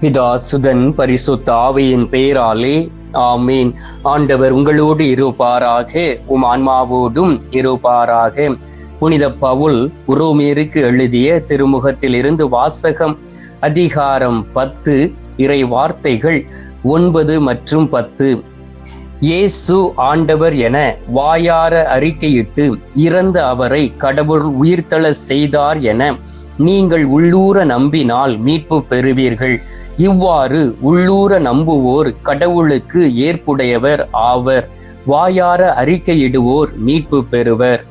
பிதா சுதன் பரிசுத்த ஆவையின் பெயராலே ஆமீன். ஆண்டவர் உங்களோடு இருப்பாராக உம் ஆன்மாவோடும் இருப்பாராக. புனித பவுல் உரோமேருக்கு எழுதிய திருமுகத்தில் இருந்து வாசகம் அதிகாரம் பத்து இறை வார்த்தைகள் ஒன்பது மற்றும் பத்து. இயேசு ஆண்டவர் என வாயார அறிக்கையிட்டு இறந்த அவரை கடவுள் உயிர்த்தள செய்தார் என நீங்கள் உள்ளூர நம்பினால் மீட்பு பெறுவீர்கள். இவ்வாறு உள்ளூர நம்புவோர் கடவுளுக்கு ஏற்புடையவர் ஆவர். வாயார அறிக்கையிடுவோர் மீட்பு பெறுவர்.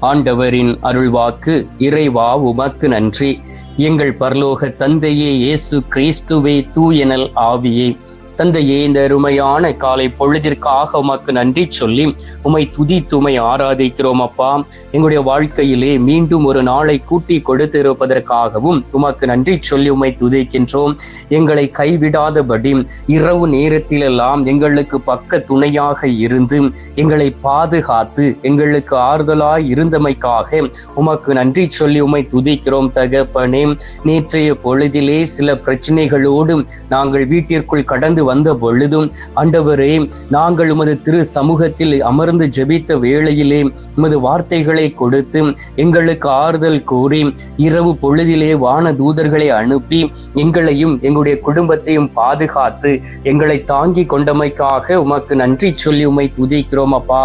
ஆண்டவரின் அருள்வாக்கு இறைவா உமக்கு நன்றி. எங்கள் பரலோக தந்தையே இயேசு கிறிஸ்துவே தூயனல் ஆவியே. தந்தையே இந்த அருமையான காலை பொழுதிற்காக உமக்கு நன்றி சொல்லி உமை துதித்து உமை ஆராதிக்கிறோம் அப்பா. எங்களுடைய வாழ்க்கையிலே மீண்டும் ஒரு நாளை கூட்டி கொடுத்திருப்பதற்காகவும் உமக்கு நன்றி சொல்லி உமை துதிக்கின்றோம். எங்களை கைவிடாதபடி இரவு நேரத்திலெல்லாம் எங்களுக்கு பக்க துணையாக இருந்து எங்களை பாதுகாத்து எங்களுக்கு ஆறுதலாய் இருந்தமைக்காக உமக்கு நன்றி சொல்லி உமை துதிக்கிறோம் தகப்பனே. நேற்றைய பொழுதிலே சில பிரச்சனைகளோடு நாங்கள் வீட்டிற்குள் கடந்து வந்த பொழுதும் ஆண்டவரே நாங்கள் உமது திரு சமூகத்தில் அமர்ந்து ஜெபித்த வேளையிலே உமது வார்த்தைகளை கொடுத்து எங்களுக்கு ஆறுதல் கூறி இரவு பொழுதிலே வான தூதர்களை அனுப்பி எங்களையும் எங்களுடைய குடும்பத்தையும் பாதுகாத்து எங்களை தாங்கி கொண்டமைக்காக உமக்கு நன்றி சொல்லி உம்மை துதிக்கிறோம் அப்பா.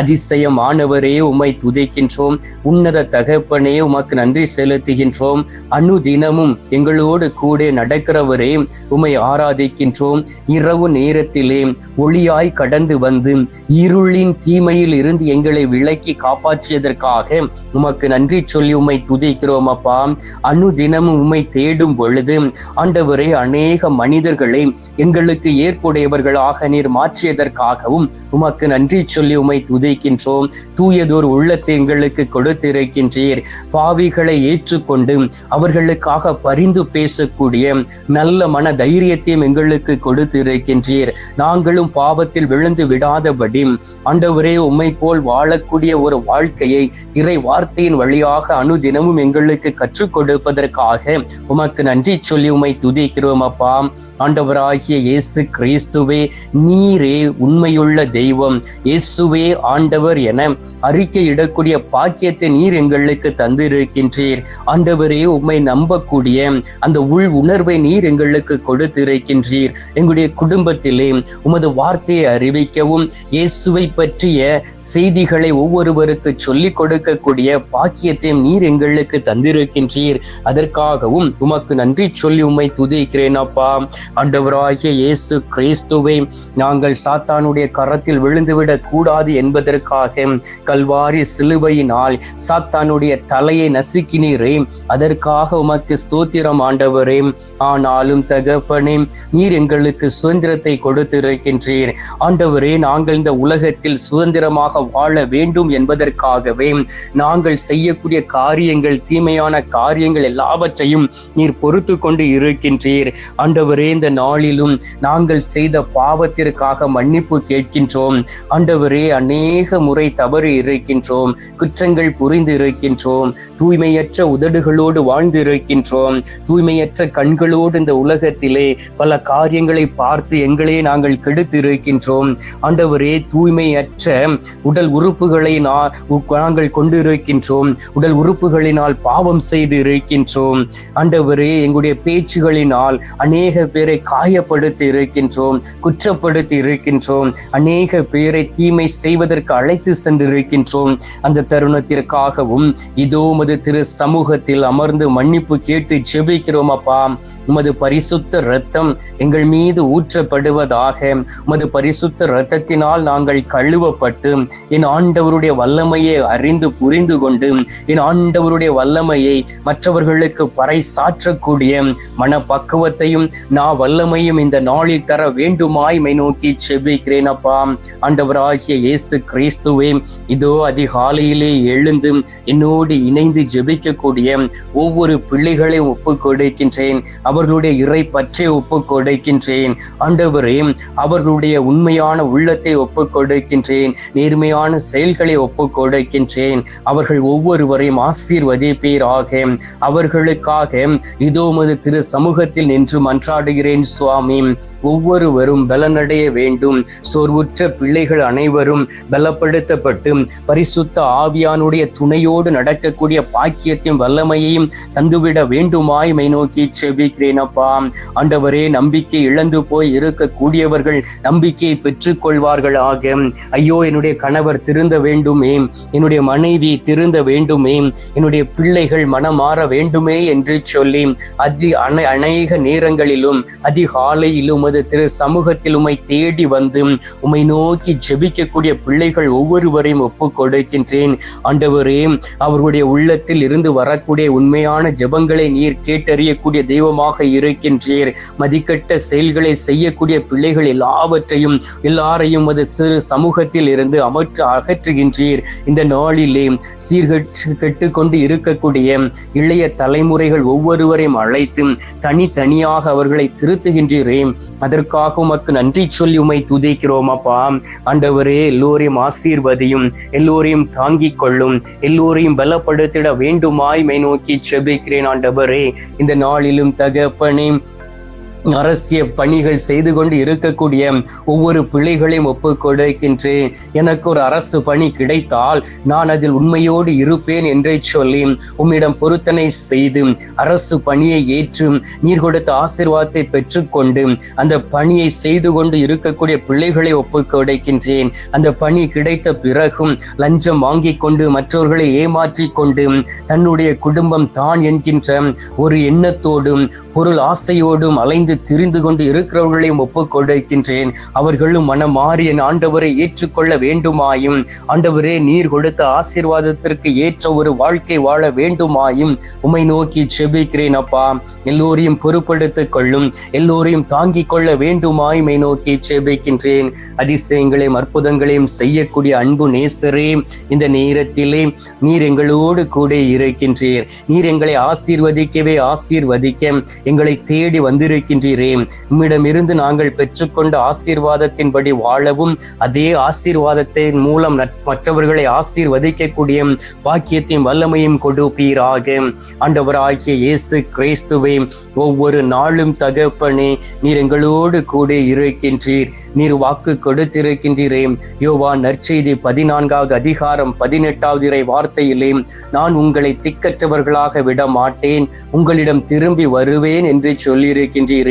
அதிசயமானவரே உம்மை துதிக்கின்றோம். உன்னத தகப்பனே உமக்கு நன்றி செலுத்துகின்றோம். அனுதினமும் எங்களோடு கூட நடக்கிறவரே உம்மை ஆராதிக்கின்றோம். இரவு நேரத்திலே ஒளியாய் கடந்து வந்து இருளின் தீமையில் இருந்து எங்களை விலக்கி காப்பாற்றியதற்காக உமக்கு நன்றி சொல்லி உம்மை துதிக்கிறோம் அப்பா. அனுதினமும் உம்மை தேடும் பொழுது ஆண்டவரே அநேக மனிதர்களை எங்களுக்கு ஏற்புடையவர்களாக நீர் மாற்றியதற்காகவும் உமக்கு நன்றி சொல்லி உம்மை துதிக்கின்றோம். தூயதோர் உள்ளத்தை எங்களுக்கு கொடுத்திருக்கின்றீர். பாவிகளை ஏற்றுக்கொண்டு அவர்களுக்காக பரிந்து பேசக்கூடிய நல்ல மன தைரியத்தையும் எங்களுக்கு கொடுத்து கொடுத்திருக்கின்றீர் நாங்களும் பாவத்தில் விழுந்து விடாதபடி ஆண்டவரே உம்மை போல் வாழக்கூடிய ஒரு வாழ்க்கையை இறை வார்த்தையின் வழியாக அனுதினமும் எங்களுக்கு கற்றுக் கொடுப்பதற்காக உமக்கு நன்றி சொல்லி உமை துதிக்கிறோம் அப்பா. ஆண்டவராகிய இயேசு கிறிஸ்துவே நீரே உண்மையுள்ள தெய்வம். இயேசுவே ஆண்டவர் என அறிக்கையிடக்கூடிய பாக்கியத்தை நீர் எங்களுக்கு தந்திருக்கின்றீர். ஆண்டவரே உம்மை நம்பக்கூடிய அந்த உள் உணர்வை நீர் எங்களுக்கு கொடுத்திருக்கின்றீர். எங்களுடைய குடும்பத்திலே உமது வார்த்தையை அறிவிக்கவும் இயேசுவை பற்றிய செய்திகளை ஒவ்வொருவருக்கு சொல்லிக் கொடுக்கக்கூடிய பாக்கியத்தையும் நீர் எங்களுக்கு தந்திருக்கின்றீர். அதற்காகவும் உமக்கு நன்றி சொல்லி உம்மை துதிக்கிறேன் அப்பா. ஆண்டவராகிய இயேசு கிறிஸ்துவை நாங்கள் சாத்தானுடைய கரத்தில் விழுந்துவிடக் கூடாது என்பதற்காக கல்வாரி சிலுவையினால் சாத்தானுடைய தலையை நசுக்கினீரே அதற்காக உமக்கு ஸ்தோத்திரம் ஆண்டவரே. ஆனாலும் தகப்பனே நீர் எங்களுக்கு சுதந்திரத்தை கொடுத்திருக்கின்றீர். ஆண்டவரே நாங்கள் இந்த உலகத்தில் சுதந்திரமாக வாழ வேண்டும் என்பதற்காகவே நாங்கள் செய்யக்கூடிய காரியங்கள் தீமையான காரியங்கள் எல்லாவற்றையும் நீர் பொறுத்து கொண்டு இருக்கின்றீர். ஆண்டவரே இந்த நாளிலும் நாங்கள் செய்த பாவத்திற்காக மன்னிப்பு கேட்கின்றோம். ஆண்டவரே அநேக முறை தவறு இருக்கின்றோம். குற்றங்கள் புரிந்து இருக்கின்றோம். தூய்மையற்ற உதடுகளோடு வாழ்ந்து இருக்கின்றோம் தூய்மையற்ற கண்களோடு இந்த உலகத்திலே பல காரியங்களை பார்த்து எங்களே நாங்கள் கெடுத்து இருக்கின்றோம் ஆண்டவரே தூய்மையற்ற உடல் உறுப்புகளை நாங்கள் கொண்டு இருக்கின்றோம் உடல் உறுப்புகளினால் பாவம் செய்து இருக்கின்றோம் ஆண்டவரே எங்களுடைய பேச்சுகளினால் அநேக பேரை காயப்படுத்தி இருக்கின்றோம் குற்றப்படுத்தி இருக்கின்றோம் அநேக பேரை தீமை செய்வதற்கு அழைத்து சென்றிருக்கின்றோம். அந்த தருணத்திற்காகவும் இதோ உமது திரு சமூகத்தில் அமர்ந்து மன்னிப்பு கேட்டு ஜெபிக்கிறோம் அப்பா. உமது பரிசுத்த ரத்தம் எங்கள் மீது ஊற்றப்படுவதாக. உமது பரிசுத்த இரத்தத்தினால் நாங்கள் கழுவப்பட்டு என் ஆண்டவருடைய வல்லமையை அறிந்து புரிந்து கொண்டு என் ஆண்டவருடைய வல்லமையை மற்றவர்களுக்கு பறை சாற்றக்கூடிய மனப்பக்குவத்தையும் நான் வல்லமையும் இந்த நாளில் தர வேண்டுமாய்மை நோக்கி செபிக்கிறேன் அப்பா. ஆண்டவராகிய இயேசு கிறிஸ்துவே இதோ அதிகாலையிலே எழுந்து என்னோடு இணைந்து ஜெபிக்கக்கூடிய ஒவ்வொரு பிள்ளைகளையும் ஒப்பு கொடுக்கின்றேன் அவர்களுடைய இறை பற்றி ஒப்பு கொடுக்கின்றேன் ஆண்டவரே அவர்களுடைய உண்மையான உள்ளத்தை ஒப்புக்கொடுக்கின்றேன் நேர்மையான செயல்களை ஒப்புக்கொடுக்கின்றேன். அவர்கள் ஒவ்வொருவரையும் ஆசீர்வதிப்பீராக. அவர்களுக்காக இதோ திரு சமூகத்தில் நின்று மன்றாடுகிறேன் சுவாமி. ஒவ்வொருவரும் பலனடைய வேண்டும். சோர்வுற்ற பிள்ளைகள் அனைவரும் பலப்படுத்தப்பட்டு பரிசுத்த ஆவியானுடைய துணையோடு நடக்கக்கூடிய பாக்கியத்தையும் வல்லமையையும் தந்துவிட வேண்டுமாய் மை நோக்கி செபிக்கிறேன் அப்பா. ஆண்டவரே நம்பிக்கை இழந்து போய் இருக்கக்கூடியவர்கள் நம்பிக்கையை பெற்றுக் ஆக. ஐயோ என்னுடைய கணவர் திருந்த வேண்டுமே என்னுடைய மனைவி திருந்த வேண்டுமே என்னுடைய பிள்ளைகள் மனமாற வேண்டுமே என்று சொல்லி அதி அனை அநேக நேரங்களிலும் அதிகாலையிலும் அது திரு சமூகத்தில் உமை தேடி வந்து உம்மை நோக்கி ஜெபிக்கக்கூடிய பிள்ளைகள் ஒவ்வொருவரையும் ஒப்புக் கொடுக்கின்றேன். ஆண்டவரே அவர்களுடைய உள்ளத்தில் இருந்து வரக்கூடிய உண்மையான ஜெபங்களை நீர் கேட்டறியக்கூடிய தெய்வமாக இருக்கின்றீர். மதிக்கட்ட செயல்களை செய்யக்கூடிய பிள்ளைகள் எல்லாவற்றையும் எல்லாரையும் அது சிறு சமூகத்தில் இருந்து அமற்று அகற்றுகின்றீர். இந்த நாளிலே சீர்கட்டு கெட்டு கொண்டு இருக்கக்கூடிய இளைய தலைமுறைகள் ஒவ்வொருவரையும் அழைத்து தனித்தனியாக அவர்களை திருத்துகின்றீரே. அதற்காக உமக்கு நன்றி சொல்லி உமை துதிக்கிறோம் அப்பா. ஆண்டவரே எல்லோரையும் ஆசீர்வதியும் எல்லோரையும் தாங்கிக் கொள்ளும் எல்லோரையும் பலப்படுத்திட வேண்டுமாய் மை நோக்கி செபிக்கிறேன் ஆண்டவரே. இந்த நாளிலும் தகப்பனே அரசிய பணிகள் செய்து கொண்டு இருக்கக்கூடிய ஒவ்வொரு பிள்ளைகளையும் ஒப்பு கொடுக்கின்றேன். எனக்கு ஒரு அரசு பணி கிடைத்தால் நான் அதில் உண்மையோடு இருப்பேன் என்றே சொல்லி உம்மிடம் பொருத்தனை செய்து அரசு பணியை ஏற்று நீர் கொடுத்த ஆசிர்வாதத்தை பெற்றுக்கொண்டு அந்த பணியை செய்து கொண்டு இருக்கக்கூடிய பிள்ளைகளை ஒப்புக் கொடுக்கின்றேன். அந்த பணி கிடைத்த பிறகும் லஞ்சம் வாங்கி கொண்டு மற்றவர்களை ஏமாற்றி கொண்டு தன்னுடைய குடும்பம் தான் என்கின்ற ஒரு எண்ணத்தோடும் பொருள் ஆசையோடும் அலைந்து திரிந்து கொண்டு இருக்கிறவர்களையும் ஒப்புக்கொண்டிருக்கின்றேன் அவர்களும் மனம் மாறி என் ஆண்டவரை ஏற்றுக்கொள்ள வேண்டுமாயும். ஆண்டவரே நீர் கொடுத்த ஆசீர்வாதத்திற்கு ஏற்ற ஒரு வாழ்க்கை வாழ வேண்டுமாயும். உமை நோக்கி செபிக்கிறேன் அப்பா. எல்லோரையும் பொறுப்படுத்திக் கொள்ளும். எல்லோரையும் தாங்கிக் கொள்ள வேண்டுமாய் மை நோக்கி செபிக்கின்றேன். அதிசயங்களையும் அற்புதங்களையும் செய்யக்கூடிய அன்பு நேசரே இந்த நேரத்திலே நீர் எங்களோடு கூட இருக்கின்றீர். நீர் எங்களை ஆசீர்வதிக்கவே ஆசீர்வதிக்க. எங்களை தேடி வந்திருக்கின்ற வந்திருக்கின்றீரே உம்மிடமிருந்து நாங்கள் பெற்றுக்கொண்ட ஆசீர்வாதத்தின்படி வாழவும் அதே ஆசீர்வாதத்தின் மூலம் மற்றவர்களை ஆசீர்வதிக்கக்கூடிய பாக்கியத்தையும் வல்லமையும் கொடுப்பீராக. ஆண்டவராகிய இயேசு கிறிஸ்துவை ஒவ்வொரு நாளும் தகப்பனே நீர் எங்களோடு கூட இருக்கின்றீர். நீர் வாக்கு கொடுத்திருக்கின்றீரே. யோவா நற்செய்தி பதினான்காவது அதிகாரம் பதினெட்டாவது இறை வார்த்தையிலே நான் உங்களை திக்கற்றவர்களாக விட மாட்டேன் உங்களிடம் திரும்பி வருவேன் என்று சொல்லியிருக்கின்றீர்.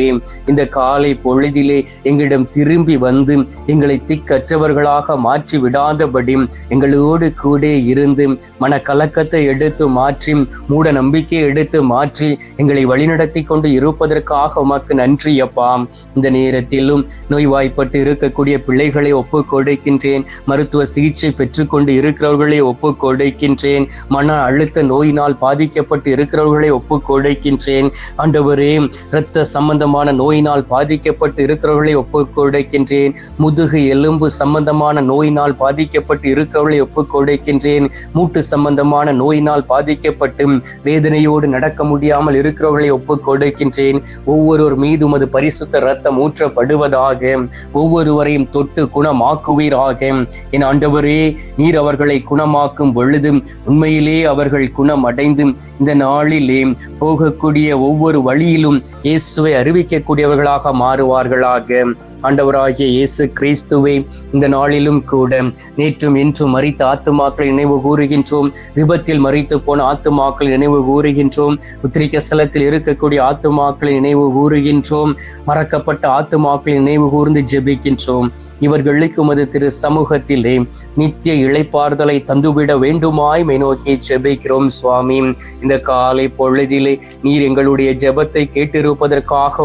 இந்த காலை பொழுதிலே எங்களிடம் திரும்பி வந்து எங்களை திக்கற்றவர்களாக மாற்றி விடாதபடி எங்களோடு கூட இருந்து மனக்கலக்கத்தை எடுத்து மாற்றி மூட நம்பிக்கையை எடுத்து மாற்றி எங்களை வழிநடத்தி கொண்டு இருப்பதற்காக உமக்கு நன்றி அப்பா. இந்த நேரத்திலும் நோய்வாய்ப்பட்டு இருக்கக்கூடிய பிள்ளைகளை ஒப்பு கொடுக்கின்றேன். மருத்துவ சிகிச்சை பெற்றுக்கொண்டு இருக்கிறவர்களை ஒப்பு கொடுக்கின்றேன். மன அழுத்த நோயினால் பாதிக்கப்பட்டு இருக்கிறவர்களை ஒப்பு கொடுக்கின்றேன். ஆண்டவரே இரத்த சம்பந்த சம்பந்தமான நோயினால் பாதிக்கப்பட்டு இருக்கிறவர்களை ஒப்புக்கொடுக்கின்றேன். முதுகு எலும்பு சம்பந்தமான நோயினால் பாதிக்கப்பட்டு இருக்கிறவர்களை ஒப்புக்கொடுக்கின்றேன். மூட்டு சம்பந்தமான நோயினால் பாதிக்கப்பட்டு வேதனையோடு நடக்க முடியாமல் இருக்கிறவர்களை ஒப்புக்கொடுக்கின்றேன். ஒவ்வொருவர் மீதும் அது பரிசுத்த ரத்தம் ஊற்றப்படுவதாக ஒவ்வொருவரையும் தொட்டு குணமாக்குவீராக. என் ஆண்டவரே நீர் அவர்களை குணமாக்கும் பொழுது உண்மையிலே அவர்கள் குணமடைந்து இந்த நாளிலே போகக்கூடிய ஒவ்வொரு வழியிலும் இயேசுவை அறிவிக்கக்கூடியவர்களாக மாறுவார்களாக. ஆண்டவராகிய இயேசு கிறிஸ்துவை இந்த நாளிலும் கூட நேற்றும் இன்றும் மறித்த ஆத்துமாக்களை நினைவு கூறுகின்றோம். விபத்தில் மறித்து போன ஆத்துமாக்களை நினைவு கூறுகின்றோம். உத்திரிக்க ஸ்தலத்தில் இருக்கக்கூடிய ஆத்துமாக்களை நினைவு கூறுகின்றோம். மறக்கப்பட்ட ஆத்துமாக்களை நினைவு கூர்ந்து ஜெபிக்கின்றோம். இவர்களுக்கு மது திரு சமூகத்திலே நித்திய இழைப்பார்தலை தந்துவிட வேண்டுமாய் மை நோக்கி ஜெபிக்கிறோம் சுவாமி. இந்த காலை பொழுதிலே நீர் எங்களுடைய ஜெபத்தை கேட்டிருப்பதற்காக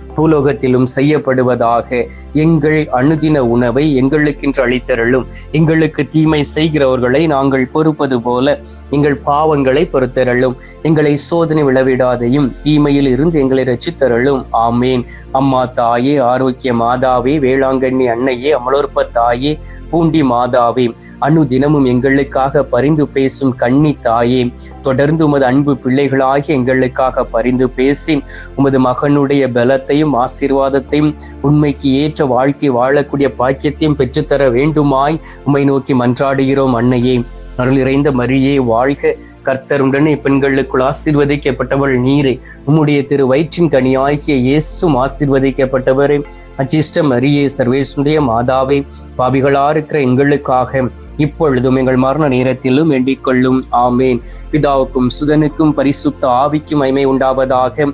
பூலோகத்திலும் செய்யப்படுவதாக எங்கள் அணுதின உணவை எங்களுக்கென்று அளித்தருளும். எங்களுக்கு தீமை செய்கிறவர்களை நாங்கள் பொறுப்பது போல எங்கள் பாவங்களை பொறுத்தருளும். எங்களை சோதனை விளவிடாதையும் தீமையில் இருந்து எங்களை ரச்சித்தருளும் ஆமேன். அம்மா தாயே ஆரோக்கிய மாதாவே வேளாங்கண்ணி அன்னையே அமலோற்ப தாயே பூண்டி மாதாவே அணுதினமும் எங்களுக்காக பரிந்து பேசும் கன்னி தாயே தொடர்ந்து உமது அன்பு பிள்ளைகளாகி எங்களுக்காக பரிந்து பேசி உமது மகனுடைய பலத்தை பலத்தையும் ஆசீர்வாதத்தையும் உண்மைக்கு ஏற்ற வாழ்க்கை வாழக்கூடிய பாக்கியத்தையும் பெற்றுத்தர வேண்டுமாய் உம்மை நோக்கி மன்றாடுகிறோம் அன்னையே. அருள் இறைந்த மரியே வாழ்க. கர்த்தருடனே பெண்களுக்குள் ஆசீர்வதிக்கப்பட்டவள் நீரே. உம்முடைய திரு வயிற்றின் கனியாகிய இயேசும் ஆசீர்வதிக்கப்பட்டவரே. அச்சிஷ்ட மரியே சர்வேசுடைய மாதாவே பாவிகளா இருக்கிற எங்களுக்காக இப்பொழுதும் எங்கள் மரண நேரத்திலும் வேண்டிக் கொள்ளும். ஆமேன். பிதாவுக்கும் சுதனுக்கும் பரிசுத்த ஆவிக்கும் மைமை உண்டாவதாக.